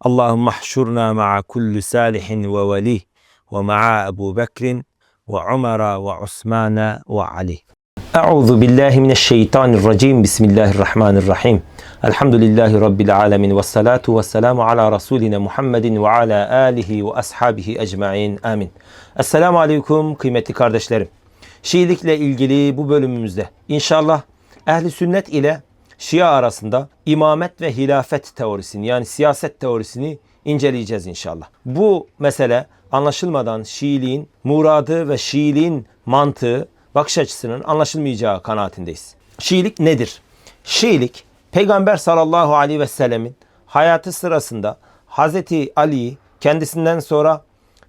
Allahümme hşurna ma'a kulli salihin ve velih ve ma'a Ebu Bekrin ve Umara ve Osmana ve Ali. Euzu billahi mineşşeytanirracim. Bismillahirrahmanirrahim. Elhamdülillahi rabbil alamin ve salatu ve selamu ala rasulina Muhammedin ve ala alihi ve ashabihi ecmaîn. Amin. Esselamu aleyküm kıymetli kardeşlerim. Şiilikle ilgili bu bölümümüzde inşallah ehli sünnet ile Şia arasında imamet ve hilafet teorisini yani siyaset teorisini inceleyeceğiz inşallah. Bu mesele anlaşılmadan Şiiliğin muradı ve Şiiliğin mantığı bakış açısının anlaşılmayacağı kanaatindeyiz. Şiilik nedir? Şiilik Peygamber sallallahu aleyhi ve sellemin hayatı sırasında Hazreti Ali'yi kendisinden sonra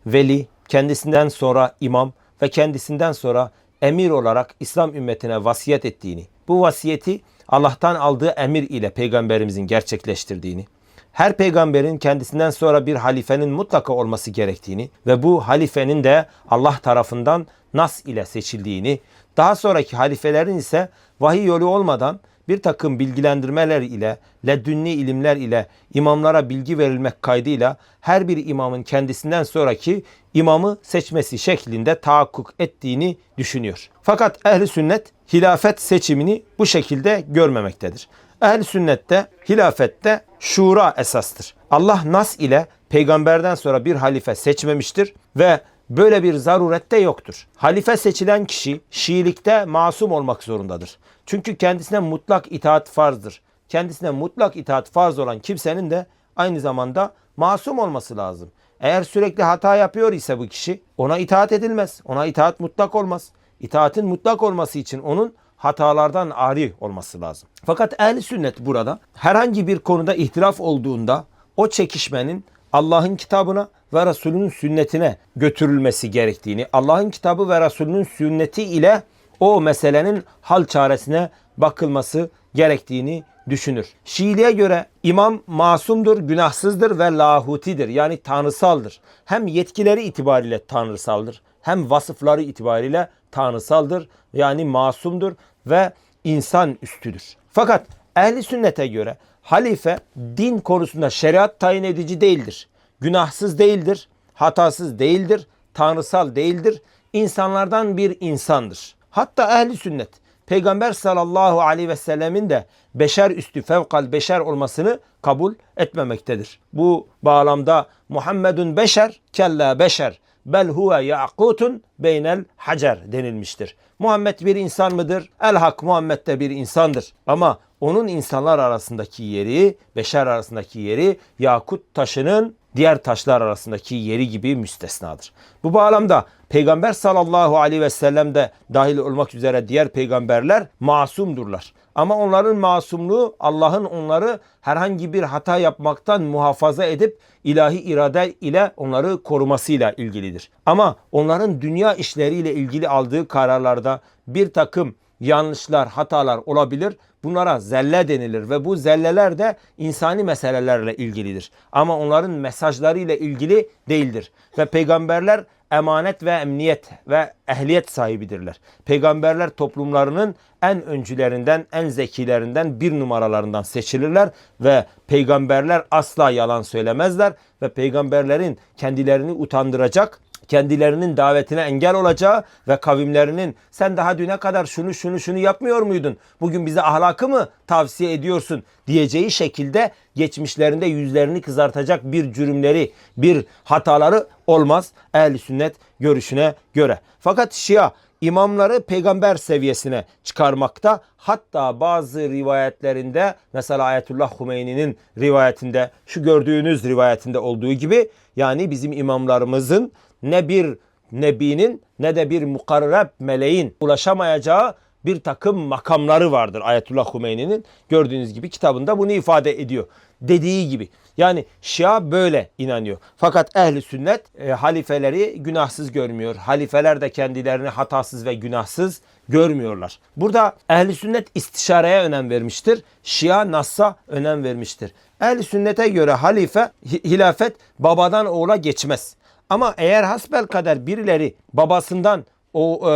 veli, kendisinden sonra imam ve kendisinden sonra emir olarak İslam ümmetine vasiyet ettiğini, bu vasiyeti Allah'tan aldığı emir ile peygamberimizin gerçekleştirdiğini, her peygamberin kendisinden sonra bir halifenin mutlaka olması gerektiğini ve bu halifenin de Allah tarafından nas ile seçildiğini, daha sonraki halifelerin ise vahiy yolu olmadan bir takım bilgilendirmeler ile, ledünni ilimler ile imamlara bilgi verilmek kaydıyla her bir imamın kendisinden sonraki imamı seçmesi şeklinde tahakkuk ettiğini düşünüyor. Fakat ehli sünnet hilafet seçimini bu şekilde görmemektedir. Ehl sünnette hilafette şura esastır. Allah nas ile peygamberden sonra bir halife seçmemiştir ve böyle bir zaruret de yoktur. Halife seçilen kişi Şiilikte masum olmak zorundadır. Çünkü kendisine mutlak itaat farzdır. Kendisine mutlak itaat farz olan kimsenin de aynı zamanda masum olması lazım. Eğer sürekli hata yapıyor ise bu kişi ona itaat edilmez. Ona itaat mutlak olmaz. İtaatin mutlak olması için onun hatalardan ari olması lazım. Fakat ehli sünnet burada herhangi bir konuda ihtilaf olduğunda o çekişmenin Allah'ın kitabına ve Resulünün sünnetine götürülmesi gerektiğini, Allah'ın kitabı ve Resulünün sünneti ile o meselenin hal çaresine bakılması gerektiğini düşünür. Şiiliğe göre imam masumdur, günahsızdır ve lahutidir. Yani tanrısaldır. Hem yetkileri itibariyle tanrısaldır hem vasıfları itibariyle tanrısaldır. Yani masumdur ve insan üstüdür. Fakat ehli sünnete göre halife din konusunda şeriat tayin edici değildir. Günahsız değildir, hatasız değildir, tanrısal değildir. İnsanlardan bir insandır. Hatta ehli sünnet Peygamber sallallahu aleyhi ve sellemin de beşer üstü fevkal beşer olmasını kabul etmemektedir. Bu bağlamda Muhammedun beşer kella beşer bel huve yaqutun beynel hacer denilmiştir. Muhammed bir insan mıdır? El hak Muhammed de bir insandır. Ama onun insanlar arasındaki yeri, beşer arasındaki yeri yakut taşının diğer taşlar arasındaki yeri gibi müstesnadır. Bu bağlamda Peygamber sallallahu aleyhi ve sellem de dahil olmak üzere diğer peygamberler masumdurlar. Ama onların masumluğu Allah'ın onları herhangi bir hata yapmaktan muhafaza edip ilahi irade ile onları korumasıyla ilgilidir. Ama onların dünya işleriyle ilgili aldığı kararlarda bir takım yanlışlar, hatalar olabilir. Bunlara zelle denilir ve bu zelleler de insani meselelerle ilgilidir. Ama onların mesajlarıyla ilgili değildir. Ve peygamberler emanet ve emniyet ve ehliyet sahibidirler. Peygamberler toplumlarının en öncülerinden, en zekilerinden bir numaralarından seçilirler ve peygamberler asla yalan söylemezler ve peygamberlerin kendilerini utandıracak kendilerinin davetine engel olacağı ve kavimlerinin sen daha düne kadar şunu şunu şunu yapmıyor muydun? Bugün bize ahlakı mı tavsiye ediyorsun diyeceği şekilde geçmişlerinde yüzlerini kızartacak bir cürümleri, bir hataları olmaz ehli sünnet görüşüne göre. Fakat Şia imamları peygamber seviyesine çıkarmakta. Hatta bazı rivayetlerinde mesela Ayetullah Humeyni'nin rivayetinde şu gördüğünüz rivayetinde olduğu gibi yani bizim imamlarımızın ne bir nebinin ne de bir mukarreb meleğin ulaşamayacağı bir takım makamları vardır Ayetullah Humeyni'nin. Gördüğünüz gibi kitabında bunu ifade ediyor. Dediği gibi. Yani Şia böyle inanıyor. Fakat ehli sünnet e, halifeleri günahsız görmüyor. Halifeler de kendilerini hatasız ve günahsız görmüyorlar. Burada ehli sünnet istişareye önem vermiştir. Şia nassa önem vermiştir. Ehli sünnete göre halife hilafet babadan oğula geçmez. Ama eğer hasbel kadar birileri babasından o e,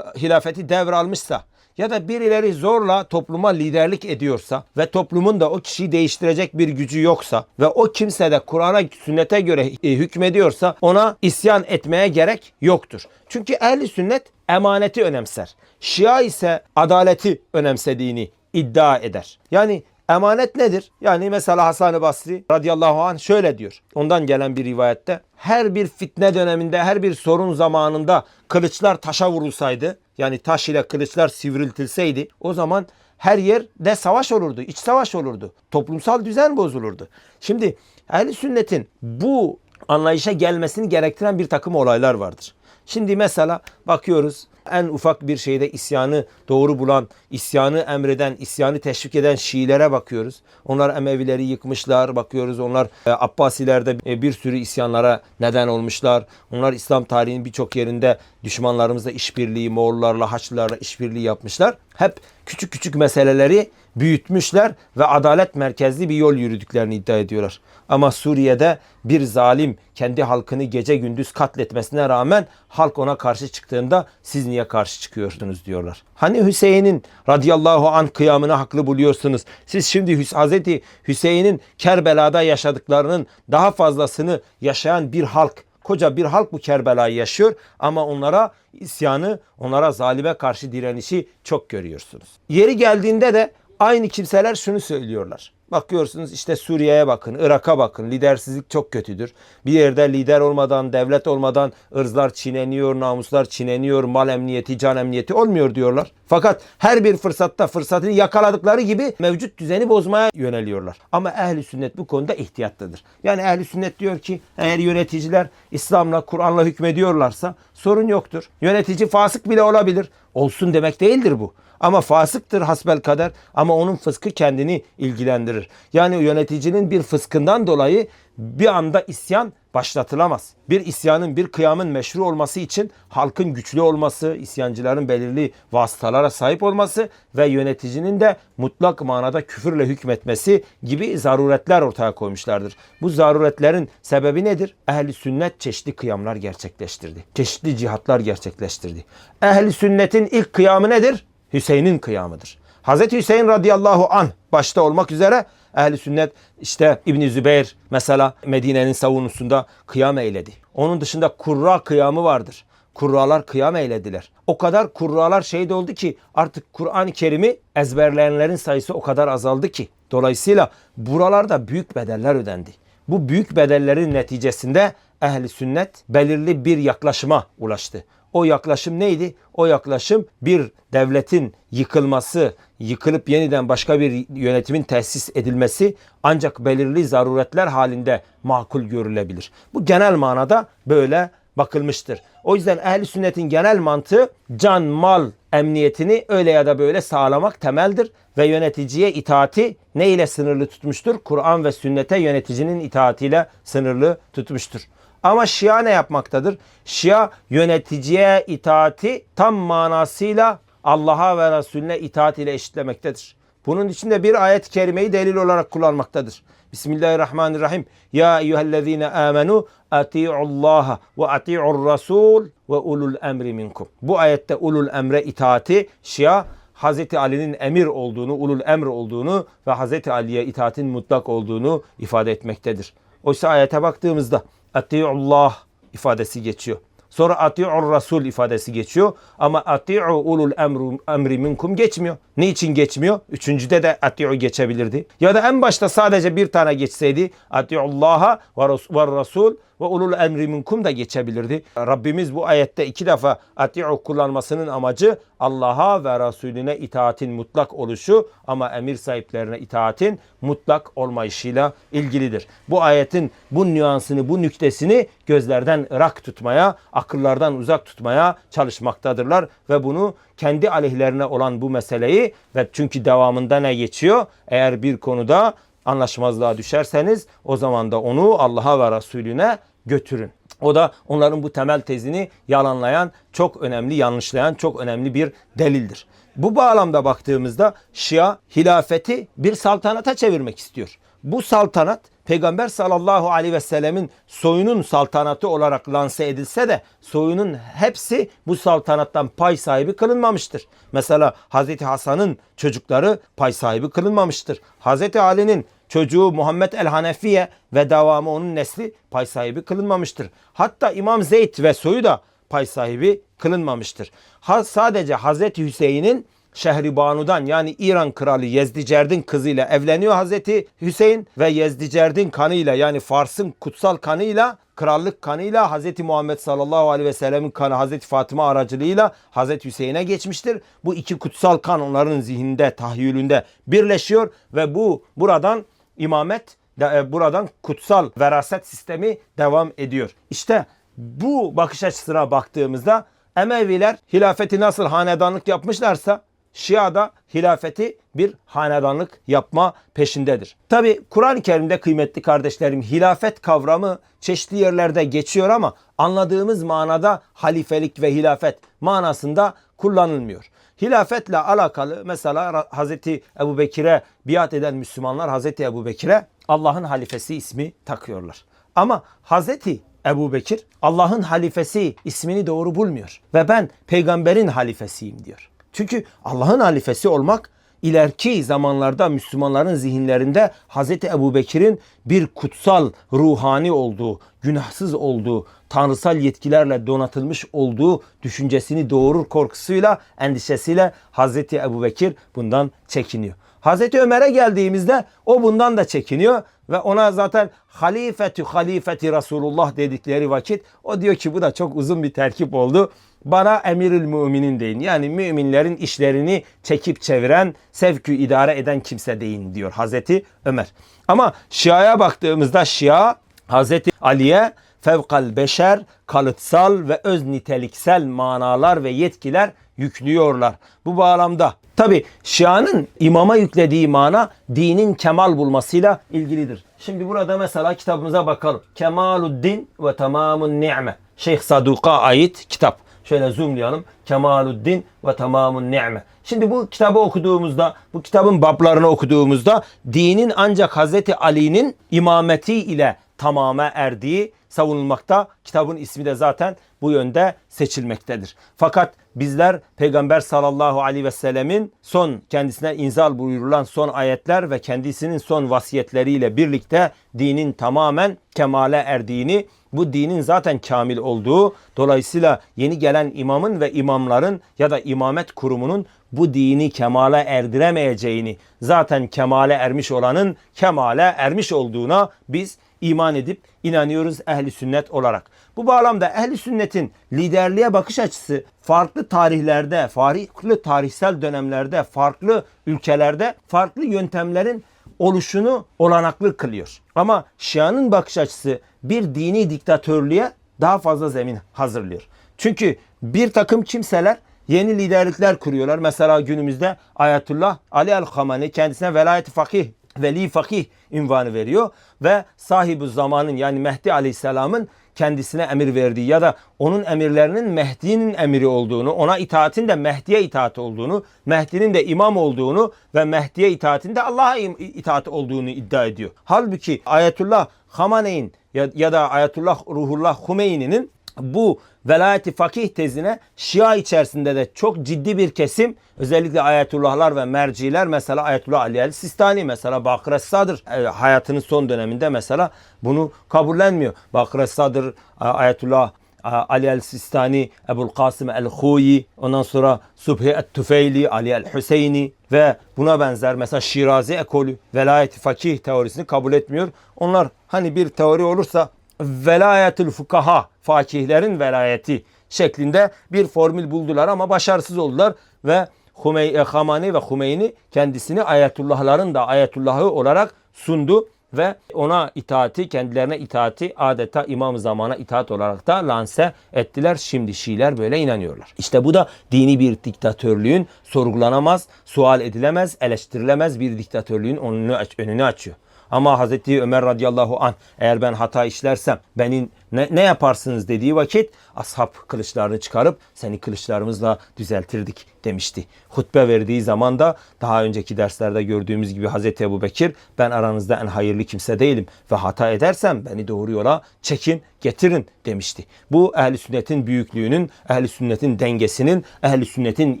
hilafeti devralmışsa ya da birileri zorla topluma liderlik ediyorsa ve toplumun da o kişiyi değiştirecek bir gücü yoksa ve o kimse de Kur'an'a sünnete göre e, hükmediyorsa ona isyan etmeye gerek yoktur. Çünkü ehli sünnet emaneti önemser. Şia ise adaleti önemsediğini iddia eder. Yani emanet nedir? Yani mesela Hasan-ı Basri radıyallahu anh şöyle diyor. Ondan gelen bir rivayette her bir fitne döneminde, her bir sorun zamanında kılıçlar taşa vurulsaydı, yani taş ile kılıçlar sivriltilseydi o zaman her yerde savaş olurdu, iç savaş olurdu. Toplumsal düzen bozulurdu. Şimdi ehli sünnetin bu anlayışa gelmesini gerektiren bir takım olaylar vardır. Şimdi mesela bakıyoruz en ufak bir şeyde isyanı doğru bulan, isyanı emreden, isyanı teşvik eden Şiilere bakıyoruz. Onlar Emevileri yıkmışlar. Bakıyoruz onlar e, Abbasilerde e, bir sürü isyanlara neden olmuşlar. Onlar İslam tarihinin birçok yerinde düşmanlarımızla işbirliği, Moğollarla, Haçlılarla işbirliği yapmışlar. Hep küçük küçük meseleleri büyütmüşler ve adalet merkezli bir yol yürüdüklerini iddia ediyorlar. Ama Suriye'de bir zalim kendi halkını gece gündüz katletmesine rağmen halk ona karşı çıktığında siz niye karşı çıkıyorsunuz diyorlar. Hani Hüseyin'in radıyallahu an kıyamını haklı buluyorsunuz. Siz şimdi Hazreti Hüseyin'in Kerbela'da yaşadıklarının daha fazlasını yaşayan bir halk koca bir halk bu Kerbela'yı yaşıyor ama onlara isyanı, onlara zalime karşı direnişi çok görüyorsunuz. Yeri geldiğinde de aynı kimseler şunu söylüyorlar. Bakıyorsunuz işte Suriye'ye bakın, Irak'a bakın. Lidersizlik çok kötüdür. Bir yerde lider olmadan, devlet olmadan ırzlar çiğneniyor, namuslar çiğneniyor, mal emniyeti, can emniyeti olmuyor diyorlar. Fakat her bir fırsatta fırsatını yakaladıkları gibi mevcut düzeni bozmaya yöneliyorlar. Ama ehli sünnet bu konuda ihtiyatlıdır. Yani ehli sünnet diyor ki eğer yöneticiler İslam'la, Kur'an'la hükmediyorlarsa sorun yoktur. Yönetici fasık bile olabilir. Olsun demek değildir bu. Ama fasıktır hasbel kader ama onun fıskı kendini ilgilendirir. Yani yöneticinin bir fıskından dolayı bir anda isyan başlatılamaz. Bir isyanın, bir kıyamın meşru olması için halkın güçlü olması, isyancıların belirli vasıtalara sahip olması ve yöneticinin de mutlak manada küfürle hükmetmesi gibi zaruretler ortaya koymuşlardır. Bu zaruretlerin sebebi nedir? Ehli sünnet çeşitli kıyamlar gerçekleştirdi. Çeşitli cihatlar gerçekleştirdi. Ehli sünnetin ilk kıyamı nedir? Hüseyin'in kıyamıdır. Hazreti Hüseyin radıyallahu an başta olmak üzere ehli sünnet işte İbn Zübeyir mesela Medine'nin savunusunda kıyam eyledi. Onun dışında kurra kıyamı vardır. Kurralar kıyam eylediler. O kadar kurralar şehit oldu ki artık Kur'an-ı Kerim'i ezberleyenlerin sayısı o kadar azaldı ki. Dolayısıyla buralarda büyük bedeller ödendi. Bu büyük bedellerin neticesinde ehli sünnet belirli bir yaklaşıma ulaştı. O yaklaşım neydi? O yaklaşım bir devletin yıkılması, yıkılıp yeniden başka bir yönetimin tesis edilmesi ancak belirli zaruretler halinde makul görülebilir. Bu genel manada böyle bakılmıştır. O yüzden ehli sünnetin genel mantığı can, mal emniyetini öyle ya da böyle sağlamak temeldir ve yöneticiye itaati ne ile sınırlı tutmuştur? Kur'an ve sünnete yöneticinin itaatiyle sınırlı tutmuştur. Ama Şia ne yapmaktadır? Şia yöneticiye itaati tam manasıyla Allah'a ve Resulüne itaat ile eşitlemektedir. Bunun içinde bir ayet-i kerimeyi delil olarak kullanmaktadır. Bismillahirrahmanirrahim. Ya eyyühellezine amenu ati'ullaha ve ati'ur rasul ve ulul emri minkum. Bu ayette ulul emre itaati Şia Hazreti Ali'nin emir olduğunu, ulul emr olduğunu ve Hazreti Ali'ye itaatin mutlak olduğunu ifade etmektedir. Oysa ayete baktığımızda ati'ullah ifadesi geçiyor. Sonra ati'ur rasul ifadesi geçiyor. Ama ati'u ulul emru, emri minkum geçmiyor. Ne için geçmiyor? Üçüncüde de ati'u geçebilirdi. Ya da en başta sadece bir tane geçseydi ati'ullaha ve rasul ve ulul emri minkum da geçebilirdi. Rabbimiz bu ayette iki defa ati'u kullanmasının amacı Allah'a ve Resulüne itaatin mutlak oluşu ama emir sahiplerine itaatin mutlak olmayışıyla ilgilidir. Bu ayetin bu nüansını, bu nüktesini gözlerden ırak tutmaya, akıllardan uzak tutmaya çalışmaktadırlar ve bunu kendi aleyhlerine olan bu meseleyi ve çünkü devamında ne geçiyor? Eğer bir konuda anlaşmazlığa düşerseniz o zaman da onu Allah'a ve Resulüne götürün. O da onların bu temel tezini yalanlayan, çok önemli, yanlışlayan çok önemli bir delildir. Bu bağlamda baktığımızda Şia hilafeti bir saltanata çevirmek istiyor. Bu saltanat Peygamber sallallahu aleyhi ve sellemin soyunun saltanatı olarak lanse edilse de soyunun hepsi bu saltanattan pay sahibi kılınmamıştır. Mesela Hazreti Hasan'ın çocukları pay sahibi kılınmamıştır. Hazreti Ali'nin çocuğu Muhammed el Hanefiye ve devamı onun nesli pay sahibi kılınmamıştır. Hatta İmam Zeyd ve soyu da pay sahibi kılınmamıştır. Ha, sadece Hazreti Hüseyin'in Şehribanu'dan yani İran kralı Yezdicerdin kızıyla evleniyor Hazreti Hüseyin ve Yezdicerdin kanıyla yani Fars'ın kutsal kanıyla krallık kanıyla Hazreti Muhammed sallallahu aleyhi ve sellemin kanı Hazreti Fatıma aracılığıyla Hazreti Hüseyin'e geçmiştir. Bu iki kutsal kan onların zihninde, tahayyülünde birleşiyor ve bu buradan imamet de, buradan kutsal veraset sistemi devam ediyor. İşte bu bakış açısına baktığımızda Emeviler hilafeti nasıl hanedanlık yapmışlarsa Şia da hilafeti bir hanedanlık yapma peşindedir. Tabi Kur'an-ı Kerim'de kıymetli kardeşlerim hilafet kavramı çeşitli yerlerde geçiyor ama anladığımız manada halifelik ve hilafet manasında kullanılmıyor. Hilafetle alakalı mesela Hazreti Ebu Bekir'e biat eden Müslümanlar Hazreti Ebu Bekir'e Allah'ın halifesi ismi takıyorlar. Ama Hazreti Ebu Bekir Allah'ın halifesi ismini doğru bulmuyor. Ve ben peygamberin halifesiyim diyor. Çünkü Allah'ın halifesi olmak ileriki zamanlarda Müslümanların zihinlerinde Hz. Ebu Bekir'in bir kutsal ruhani olduğu, günahsız olduğu, tanrısal yetkilerle donatılmış olduğu düşüncesini doğurur korkusuyla, endişesiyle Hz. Ebu Bekir bundan çekiniyor. Hazreti Ömer'e geldiğimizde o bundan da çekiniyor ve ona zaten halifetü halifeti Resulullah dedikleri vakit o diyor ki bu da çok uzun bir terkip oldu. Bana emirül müminin deyin. Yani müminlerin işlerini çekip çeviren, sevkü idare eden kimse deyin diyor Hazreti Ömer. Ama Şia'ya baktığımızda Şia Hazreti Ali'ye fevkal beşer, kalıtsal ve öz niteliksel manalar ve yetkiler yüklüyorlar. Bu bağlamda tabi Şia'nın imama yüklediği mana dinin kemal bulmasıyla ilgilidir. Şimdi burada mesela kitabımıza bakalım. Kemaluddin ve tamamun ni'me. Şeyh Saduk'a ait kitap. Şöyle zoomlayalım. Kemaluddin ve tamamun ni'me. Şimdi bu kitabı okuduğumuzda, bu kitabın bablarını okuduğumuzda dinin ancak Hazreti Ali'nin imameti ile tamama erdiği savunulmakta. Kitabın ismi de zaten bu yönde seçilmektedir. Fakat bizler Peygamber sallallahu aleyhi ve sellemin son kendisine inzal buyurulan son ayetler ve kendisinin son vasiyetleriyle birlikte dinin tamamen kemale erdiğini, bu dinin zaten kamil olduğu, dolayısıyla yeni gelen imamın ve imamların ya da imamet kurumunun bu dini kemale erdiremeyeceğini, zaten kemale ermiş olanın kemale ermiş olduğuna biz iman edip inanıyoruz ehli sünnet olarak. Bu bağlamda ehli sünnetin liderliğe bakış açısı farklı tarihlerde, farklı tarihsel dönemlerde, farklı ülkelerde farklı yöntemlerin oluşunu olanaklı kılıyor. Ama Şia'nın bakış açısı bir dini diktatörlüğe daha fazla zemin hazırlıyor. Çünkü bir takım kimseler yeni liderlikler kuruyorlar. Mesela günümüzde Ayetullah Ali el-Hamani kendisine velayet fakih veli fakih ünvanı veriyor ve sahibi zamanın yani Mehdi Aleyhisselam'ın kendisine emir verdiği ya da onun emirlerinin Mehdi'nin emiri olduğunu, ona itaatin de Mehdi'ye itaat olduğunu, Mehdi'nin de imam olduğunu ve Mehdi'ye itaatin de Allah'a itaat olduğunu iddia ediyor. Halbuki Ayetullah Hamaneyn ya, ya da Ayetullah Ruhullah Hümeyni'nin bu velayeti fakih tezine Şia içerisinde de çok ciddi bir kesim özellikle ayetullahlar ve merciler mesela Ayetullah Ali el Sistani mesela Bakır Sadır e, hayatının son döneminde mesela bunu kabullenmiyor. Bakır Sadır Ayetullah Ali el Sistani, Ebul Kasım el Huyi, ondan sonra Subhi el Tufeyli, Ali el Hüseyni ve buna benzer mesela Şirazi ekolü velayeti fakih teorisini kabul etmiyor. Onlar hani bir teori olursa velayetül fukaha, fakihlerin velayeti şeklinde bir formül buldular ama başarısız oldular ve Hümey Hamani ve Hümeyni kendisini ayetullahların da ayetullahı olarak sundu ve ona itaati, kendilerine itaati adeta imam zamana itaat olarak da lanse ettiler. Şimdi Şiiler böyle inanıyorlar. İşte bu da dini bir diktatörlüğün sorgulanamaz, sual edilemez, eleştirilemez bir diktatörlüğün önünü, önünü açıyor. Ama Hazreti Ömer radıyallahu an eğer ben hata işlersem benim Ne, ne yaparsınız dediği vakit ashab kılıçlarını çıkarıp seni kılıçlarımızla düzeltirdik demişti. Hutbe verdiği zaman da daha önceki derslerde gördüğümüz gibi Hazreti Ebu Bekir ben aranızda en hayırlı kimse değilim ve hata edersem beni doğru yola çekin getirin demişti. Bu ehli sünnetin büyüklüğünün, ehli sünnetin dengesinin, ehli sünnetin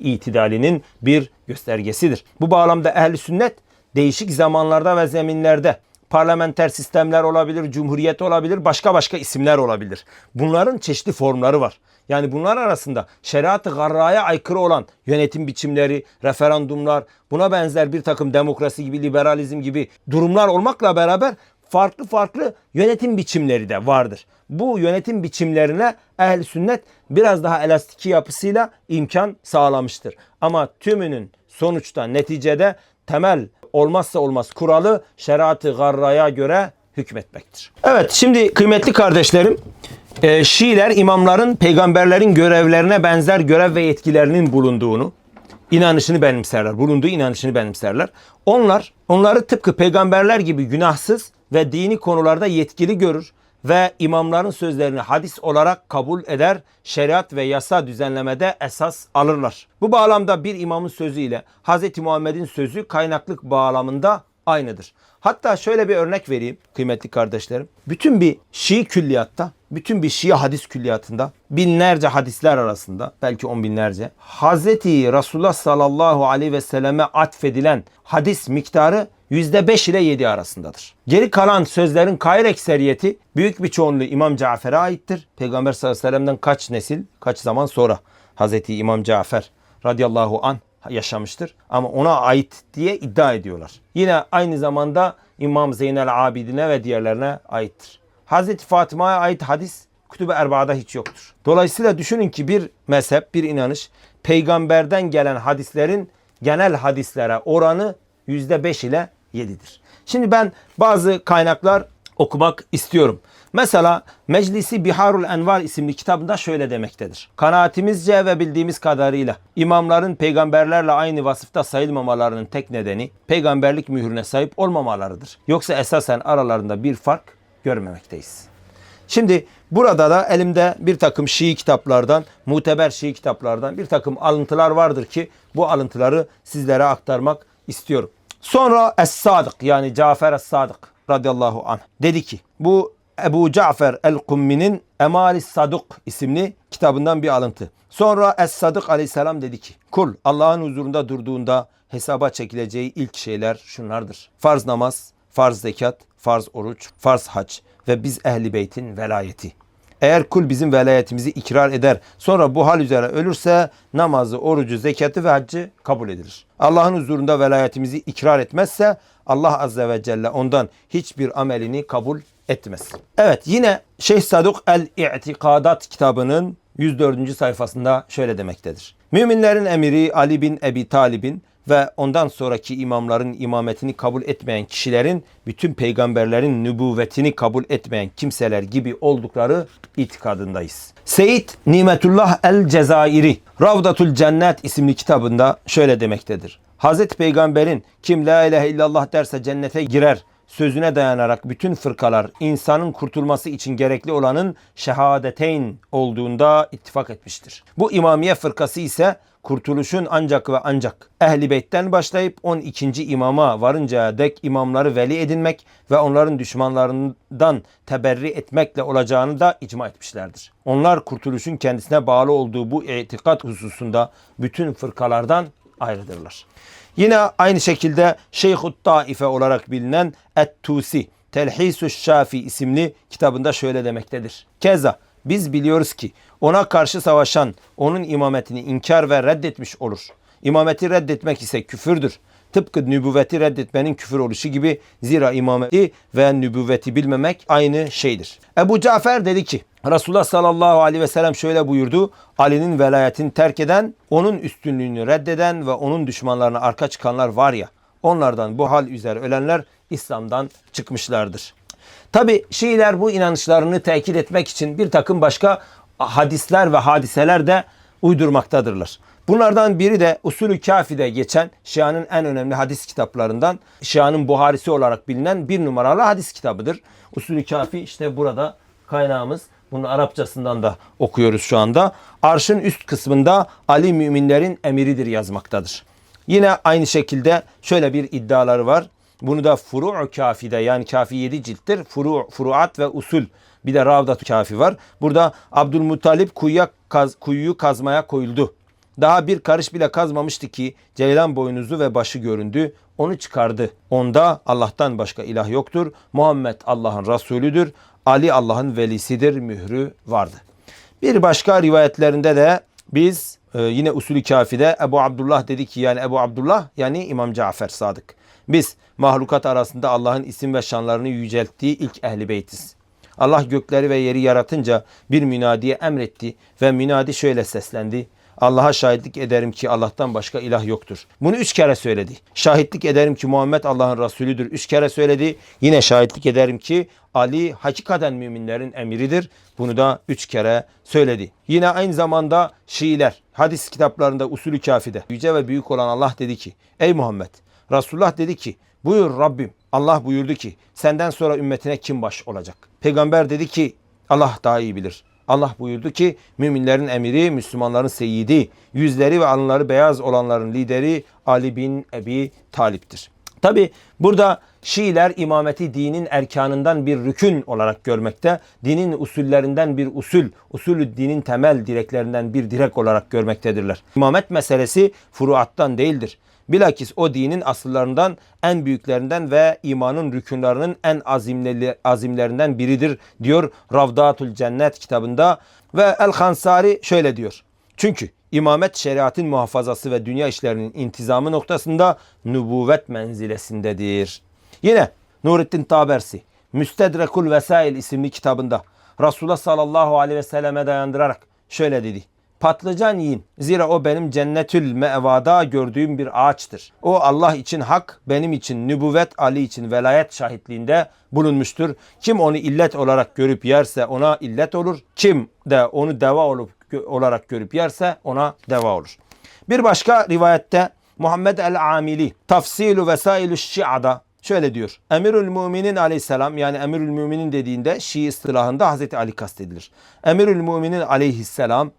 itidalinin bir göstergesidir. Bu bağlamda ehli sünnet değişik zamanlarda ve zeminlerde parlamenter sistemler olabilir, cumhuriyet olabilir, başka başka isimler olabilir. Bunların çeşitli formları var. Yani bunlar arasında şeriat-ı garraya aykırı olan yönetim biçimleri, referandumlar, buna benzer bir takım demokrasi gibi, liberalizm gibi durumlar olmakla beraber farklı farklı yönetim biçimleri de vardır. Bu yönetim biçimlerine ehl sünnet biraz daha elastiki yapısıyla imkan sağlamıştır. Ama tümünün sonuçta neticede temel olmazsa olmaz kuralı şeriat-ı garraya göre hükmetmektir. Evet şimdi kıymetli kardeşlerim e, Şiiler imamların peygamberlerin görevlerine benzer görev ve yetkilerinin bulunduğunu inanışını benimserler. Bulunduğu inanışını benimserler. Onlar onları tıpkı peygamberler gibi günahsız ve dini konularda yetkili görür ve imamların sözlerini hadis olarak kabul eder, şeriat ve yasa düzenlemede esas alırlar. Bu bağlamda bir imamın sözü ile Hz. Muhammed'in sözü kaynaklık bağlamında aynıdır. Hatta şöyle bir örnek vereyim kıymetli kardeşlerim. Bütün bir Şii külliyatta, bütün bir Şii hadis külliyatında binlerce hadisler arasında belki on binlerce Hazreti Resulullah sallallahu aleyhi ve selleme atfedilen hadis miktarı %5 ile 7 arasındadır. Geri kalan sözlerin kayır ekseriyeti büyük bir çoğunluğu İmam Cafer'e aittir. Peygamber sallallahu aleyhi ve sellem'den kaç nesil, kaç zaman sonra Hazreti İmam Cafer radıyallahu an yaşamıştır. Ama ona ait diye iddia ediyorlar. Yine aynı zamanda İmam Zeynel Abidine ve diğerlerine aittir. Hazreti Fatıma'ya ait hadis Kütüb-i Erba'da hiç yoktur. Dolayısıyla düşünün ki bir mezhep, bir inanış peygamberden gelen hadislerin genel hadislere oranı %5 ile 7'dir. Şimdi ben bazı kaynaklar okumak istiyorum. Mesela Meclisi Biharul Envar isimli kitabında şöyle demektedir. Kanaatimizce ve bildiğimiz kadarıyla imamların peygamberlerle aynı vasıfta sayılmamalarının tek nedeni peygamberlik mührüne sahip olmamalarıdır. Yoksa esasen aralarında bir fark görmemekteyiz. Şimdi burada da elimde bir takım Şii kitaplardan, muteber Şii kitaplardan bir takım alıntılar vardır ki bu alıntıları sizlere aktarmak istiyorum. Sonra Es-Sadık yani Cafer Es-Sadık radıyallahu anh dedi ki bu Ebu Cafer el-Kummi'nin Emalis Saduk isimli kitabından bir alıntı. Sonra Es-Sadık aleyhisselam dedi ki kul Allah'ın huzurunda durduğunda hesaba çekileceği ilk şeyler şunlardır. Farz namaz, farz zekat, farz oruç, farz hac ve biz ehli beytin velayeti. Eğer kul bizim velayetimizi ikrar eder sonra bu hal üzere ölürse namazı, orucu, zekatı ve haccı kabul edilir. Allah'ın huzurunda velayetimizi ikrar etmezse Allah Azze ve Celle ondan hiçbir amelini kabul etmez. Evet yine Şeyh Saduk el-İ'tikadat kitabının 104. sayfasında şöyle demektedir. Müminlerin emiri Ali bin Ebi Talib'in ve ondan sonraki imamların imametini kabul etmeyen kişilerin bütün peygamberlerin nübüvvetini kabul etmeyen kimseler gibi oldukları itikadındayız. Seyit Nimetullah el Cezairi Ravdatul Cennet isimli kitabında şöyle demektedir. Hazreti Peygamber'in kim la ilahe illallah derse cennete girer sözüne dayanarak bütün fırkalar insanın kurtulması için gerekli olanın şehadeteyn olduğunda ittifak etmiştir. Bu İmamiye fırkası ise kurtuluşun ancak ve ancak Ehli Beyt'ten başlayıp 12. imama varıncaya dek imamları veli edinmek ve onların düşmanlarından teberri etmekle olacağını da icma etmişlerdir. Onlar kurtuluşun kendisine bağlı olduğu bu itikat hususunda bütün fırkalardan ayrıdırlar. Yine aynı şekilde Şeyhut Taife olarak bilinen Et-Tusi Telhisus Şafi isimli kitabında şöyle demektedir. Keza biz biliyoruz ki ona karşı savaşan onun imametini inkar ve reddetmiş olur. İmameti reddetmek ise küfürdür. Tıpkı nübüvveti reddetmenin küfür oluşu gibi zira imameti ve nübüvveti bilmemek aynı şeydir. Ebu Cafer dedi ki Resulullah sallallahu aleyhi ve sellem şöyle buyurdu. Ali'nin velayetini terk eden, onun üstünlüğünü reddeden ve onun düşmanlarına arka çıkanlar var ya, onlardan bu hal üzere ölenler İslam'dan çıkmışlardır. Tabi Şiiler bu inanışlarını tekit etmek için bir takım başka hadisler ve hadiseler de uydurmaktadırlar. Bunlardan biri de Usulü Kafi'de geçen Şia'nın en önemli hadis kitaplarından Şia'nın Buharisi olarak bilinen bir numaralı hadis kitabıdır. Usulü Kafi işte burada kaynağımız Bunun Arapçasından da okuyoruz şu anda. Arşın üst kısmında Ali müminlerin emiridir yazmaktadır. Yine aynı şekilde şöyle bir iddiaları var. Bunu da Furu' Kafi'de yani Kafi 7 cilttir. Furu, furuat ve usul bir de Ravdat Kafi var. Burada Abdülmuttalip kuyuya kaz, kuyuyu kazmaya koyuldu. Daha bir karış bile kazmamıştı ki ceylan boynuzu ve başı göründü. Onu çıkardı. Onda Allah'tan başka ilah yoktur. Muhammed Allah'ın Resulüdür. Ali Allah'ın velisidir. Mührü vardı. Bir başka rivayetlerinde de biz e, yine usulü kafide Ebu Abdullah dedi ki yani Ebu Abdullah yani İmam Cafer Sadık. Biz mahlukat arasında Allah'ın isim ve şanlarını yücelttiği ilk ehli beytiz. Allah gökleri ve yeri yaratınca bir münadiye emretti ve münadi şöyle seslendi. Allah'a şahitlik ederim ki Allah'tan başka ilah yoktur. Bunu üç kere söyledi. Şahitlik ederim ki Muhammed Allah'ın Resulüdür. Üç kere söyledi. Yine şahitlik ederim ki Ali hakikaten müminlerin emiridir. Bunu da üç kere söyledi. Yine aynı zamanda Şiiler hadis kitaplarında usulü kafide yüce ve büyük olan Allah dedi ki Ey Muhammed Resulullah dedi ki buyur Rabbim Allah buyurdu ki senden sonra ümmetine kim baş olacak? Peygamber dedi ki Allah daha iyi bilir. Allah buyurdu ki müminlerin emiri, Müslümanların seyidi, yüzleri ve alınları beyaz olanların lideri Ali bin Ebi Talip'tir. Tabi burada Şiiler imameti dinin erkanından bir rükün olarak görmekte, dinin usullerinden bir usul, usulü dinin temel direklerinden bir direk olarak görmektedirler. İmamet meselesi furuattan değildir. Bilakis o dinin asıllarından en büyüklerinden ve imanın rükünlerinin en azimleri, azimlerinden biridir diyor Ravdatul Cennet kitabında. Ve El Hansari şöyle diyor. Çünkü imamet şeriatın muhafazası ve dünya işlerinin intizamı noktasında nübüvvet menzilesindedir. Yine Nurettin Tabersi Müstedrekul Vesail isimli kitabında Resulullah sallallahu aleyhi ve selleme dayandırarak şöyle dedi. Patlıcan yiyin. Zira o benim cennetül mevada gördüğüm bir ağaçtır. O Allah için hak, benim için nübüvvet, Ali için velayet şahitliğinde bulunmuştur. Kim onu illet olarak görüp yerse ona illet olur. Kim de onu deva olup olarak görüp yerse ona deva olur. Bir başka rivayette Muhammed el-Amili Tafsilu Vesailu Şia'da şöyle diyor. Emirül Müminin aleyhisselam yani Emirül Müminin dediğinde Şii istilahında Hazreti Ali kastedilir. Emirül Müminin aleyhisselam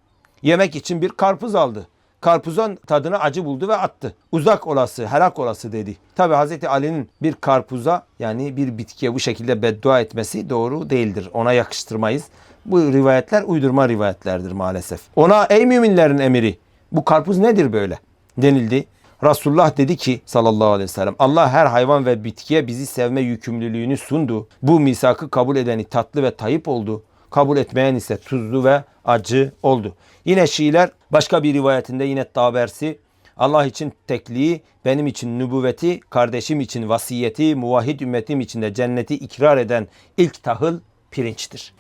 yemek için bir karpuz aldı. Karpuzun tadını acı buldu ve attı. Uzak olası, helak olası dedi. Tabi Hazreti Ali'nin bir karpuza yani bir bitkiye bu şekilde beddua etmesi doğru değildir. Ona yakıştırmayız. Bu rivayetler uydurma rivayetlerdir maalesef. Ona ey müminlerin emiri bu karpuz nedir böyle denildi. Resulullah dedi ki sallallahu aleyhi ve sellem Allah her hayvan ve bitkiye bizi sevme yükümlülüğünü sundu. Bu misakı kabul edeni tatlı ve tayip oldu. Kabul etmeyen ise tuzlu ve acı oldu. Yine Şiiler başka bir rivayetinde yine Tabersi Allah için tekliği, benim için nübüvveti, kardeşim için vasiyeti, muvahhid ümmetim için de cenneti ikrar eden ilk tahıl pirinçtir.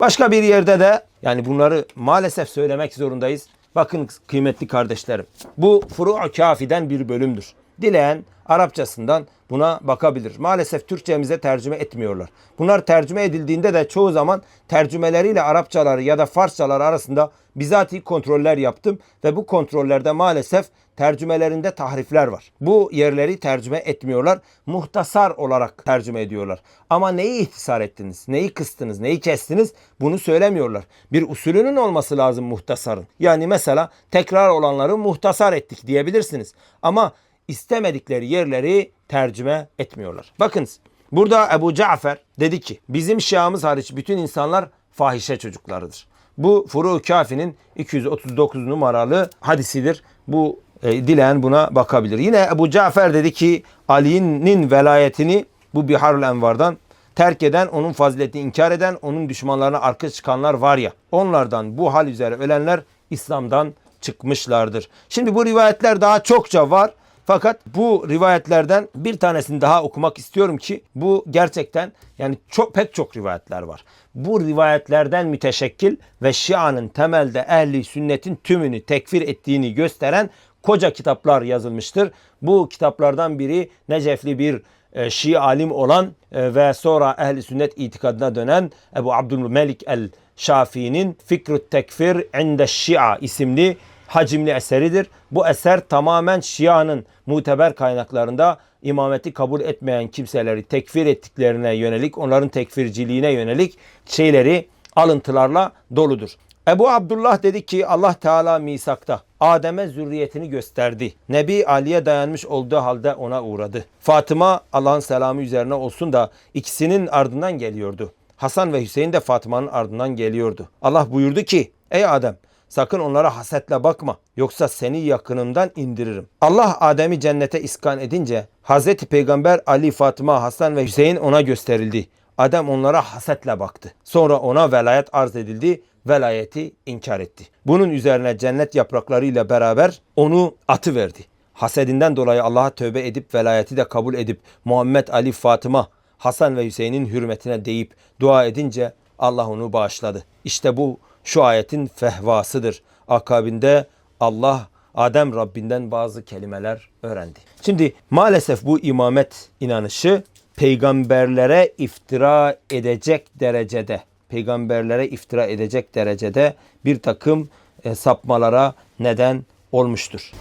Başka bir yerde de yani bunları maalesef söylemek zorundayız. Bakın kıymetli kardeşlerim. Bu Furu' Kafi'den bir bölümdür. Dileyen Arapçasından buna bakabilir. Maalesef Türkçemize tercüme etmiyorlar. Bunlar tercüme edildiğinde de çoğu zaman tercümeleriyle Arapçaları ya da Farsçalar arasında bizatihi kontroller yaptım ve bu kontrollerde maalesef tercümelerinde tahrifler var. Bu yerleri tercüme etmiyorlar. Muhtasar olarak tercüme ediyorlar. Ama neyi ihtisar ettiniz? Neyi kıstınız? Neyi kestiniz? Bunu söylemiyorlar. Bir usulünün olması lazım muhtasarın. Yani mesela tekrar olanları muhtasar ettik diyebilirsiniz. Ama istemedikleri yerleri tercüme etmiyorlar. Bakınız burada Ebu Cafer dedi ki bizim şiamız hariç bütün insanlar fahişe çocuklarıdır. Bu Furu Kafi'nin 239 numaralı hadisidir. Bu e, dileyen buna bakabilir. Yine Ebu Cafer dedi ki Ali'nin velayetini bu Biharul Envar'dan terk eden, onun faziletini inkar eden, onun düşmanlarına arka çıkanlar var ya. Onlardan bu hal üzere ölenler İslam'dan çıkmışlardır. Şimdi bu rivayetler daha çokça var. Fakat bu rivayetlerden bir tanesini daha okumak istiyorum ki bu gerçekten yani çok pek çok rivayetler var. Bu rivayetlerden müteşekkil ve Şia'nın temelde ehli sünnetin tümünü tekfir ettiğini gösteren koca kitaplar yazılmıştır. Bu kitaplardan biri Necefli bir e, Şii alim olan e, ve sonra ehli sünnet itikadına dönen Ebu Abdülmelik el Şafii'nin Fikrü Tekfir inde Şia isimli hacimli eseridir. Bu eser tamamen Şia'nın muteber kaynaklarında imameti kabul etmeyen kimseleri tekfir ettiklerine yönelik, onların tekfirciliğine yönelik şeyleri alıntılarla doludur. Ebu Abdullah dedi ki Allah Teala misakta Adem'e zürriyetini gösterdi. Nebi Ali'ye dayanmış olduğu halde ona uğradı. Fatıma Allah'ın selamı üzerine olsun da ikisinin ardından geliyordu. Hasan ve Hüseyin de Fatıma'nın ardından geliyordu. Allah buyurdu ki ey Adem sakın onlara hasetle bakma yoksa seni yakınımdan indiririm. Allah Adem'i cennete iskan edince Hazreti Peygamber Ali, Fatıma, Hasan ve Hüseyin ona gösterildi. Adem onlara hasetle baktı. Sonra ona velayet arz edildi. Velayeti inkar etti. Bunun üzerine cennet yapraklarıyla beraber onu atı verdi. Hasedinden dolayı Allah'a tövbe edip velayeti de kabul edip Muhammed Ali Fatıma Hasan ve Hüseyin'in hürmetine deyip dua edince Allah onu bağışladı. İşte bu şu ayetin fehvasıdır. Akabinde Allah Adem Rabbinden bazı kelimeler öğrendi. Şimdi maalesef bu imamet inanışı peygamberlere iftira edecek derecede, peygamberlere iftira edecek derecede bir takım e, sapmalara neden olmuştur.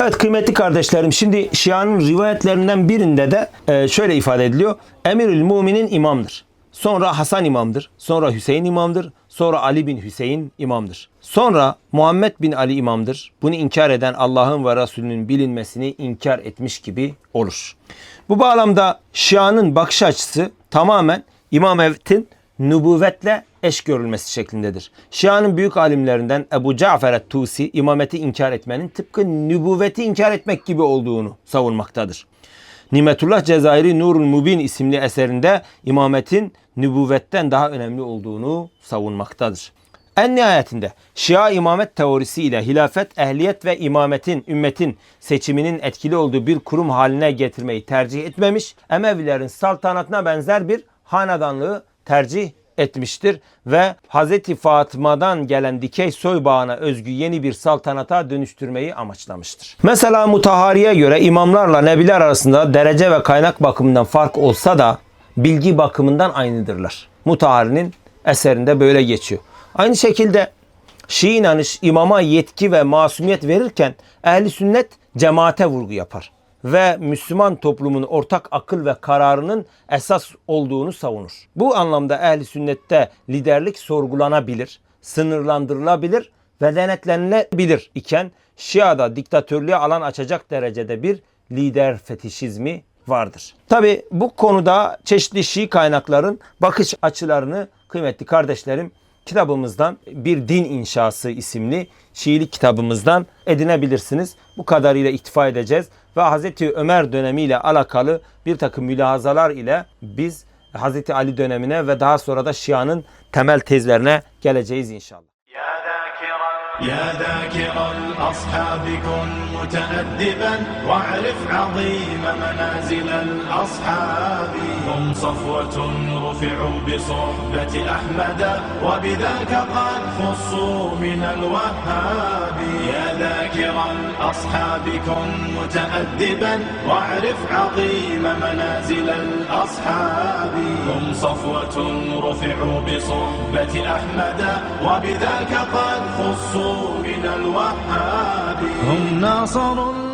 Evet kıymetli kardeşlerim şimdi Şia'nın rivayetlerinden birinde de e, şöyle ifade ediliyor. Emirül Muminin imamdır. Sonra Hasan imamdır. Sonra Hüseyin imamdır. Sonra Ali bin Hüseyin imamdır. Sonra Muhammed bin Ali imamdır. Bunu inkar eden Allah'ın ve Resulünün bilinmesini inkar etmiş gibi olur. Bu bağlamda Şia'nın bakış açısı tamamen imametin nübüvvetle eş görülmesi şeklindedir. Şia'nın büyük alimlerinden Ebu Cafer et-Tusi imameti inkar etmenin tıpkı nübüvveti inkar etmek gibi olduğunu savunmaktadır. Nimetullah Cezayiri Nurul Mubin isimli eserinde imametin nübüvvetten daha önemli olduğunu savunmaktadır. En nihayetinde Şia imamet teorisi ile hilafet, ehliyet ve imametin, ümmetin seçiminin etkili olduğu bir kurum haline getirmeyi tercih etmemiş, Emevilerin saltanatına benzer bir hanedanlığı tercih etmiştir ve Hz. Fatıma'dan gelen dikey soy bağına özgü yeni bir saltanata dönüştürmeyi amaçlamıştır. Mesela Mutahari'ye göre imamlarla nebiler arasında derece ve kaynak bakımından fark olsa da bilgi bakımından aynıdırlar. Mutahari'nin eserinde böyle geçiyor. Aynı şekilde Şii inanış imama yetki ve masumiyet verirken ehli sünnet cemaate vurgu yapar ve Müslüman toplumun ortak akıl ve kararının esas olduğunu savunur. Bu anlamda ehli sünnette liderlik sorgulanabilir, sınırlandırılabilir ve denetlenilebilir iken Şia'da diktatörlüğe alan açacak derecede bir lider fetişizmi vardır. Tabi bu konuda çeşitli Şii kaynakların bakış açılarını kıymetli kardeşlerim kitabımızdan bir din inşası isimli Şiilik kitabımızdan edinebilirsiniz. Bu kadarıyla iktifa edeceğiz ve Hazreti Ömer dönemiyle alakalı bir takım mülahazalar ile biz Hazreti Ali dönemine ve daha sonra da Şia'nın temel tezlerine geleceğiz inşallah. يا ذاكر الأصحاب كن متأدبا واعرف عظيم منازل الأصحاب. هم صفوة رفعوا بصحبة أحمد وبذاك قد خصوا من الوهاب. يا ذاكر الأصحاب كن متأدبا واعرف عظيم منازل الأصحاب. هم صفوة رفعوا بصحبة أحمد وبذاك قد خصوا من الوهاب. هم ناصروا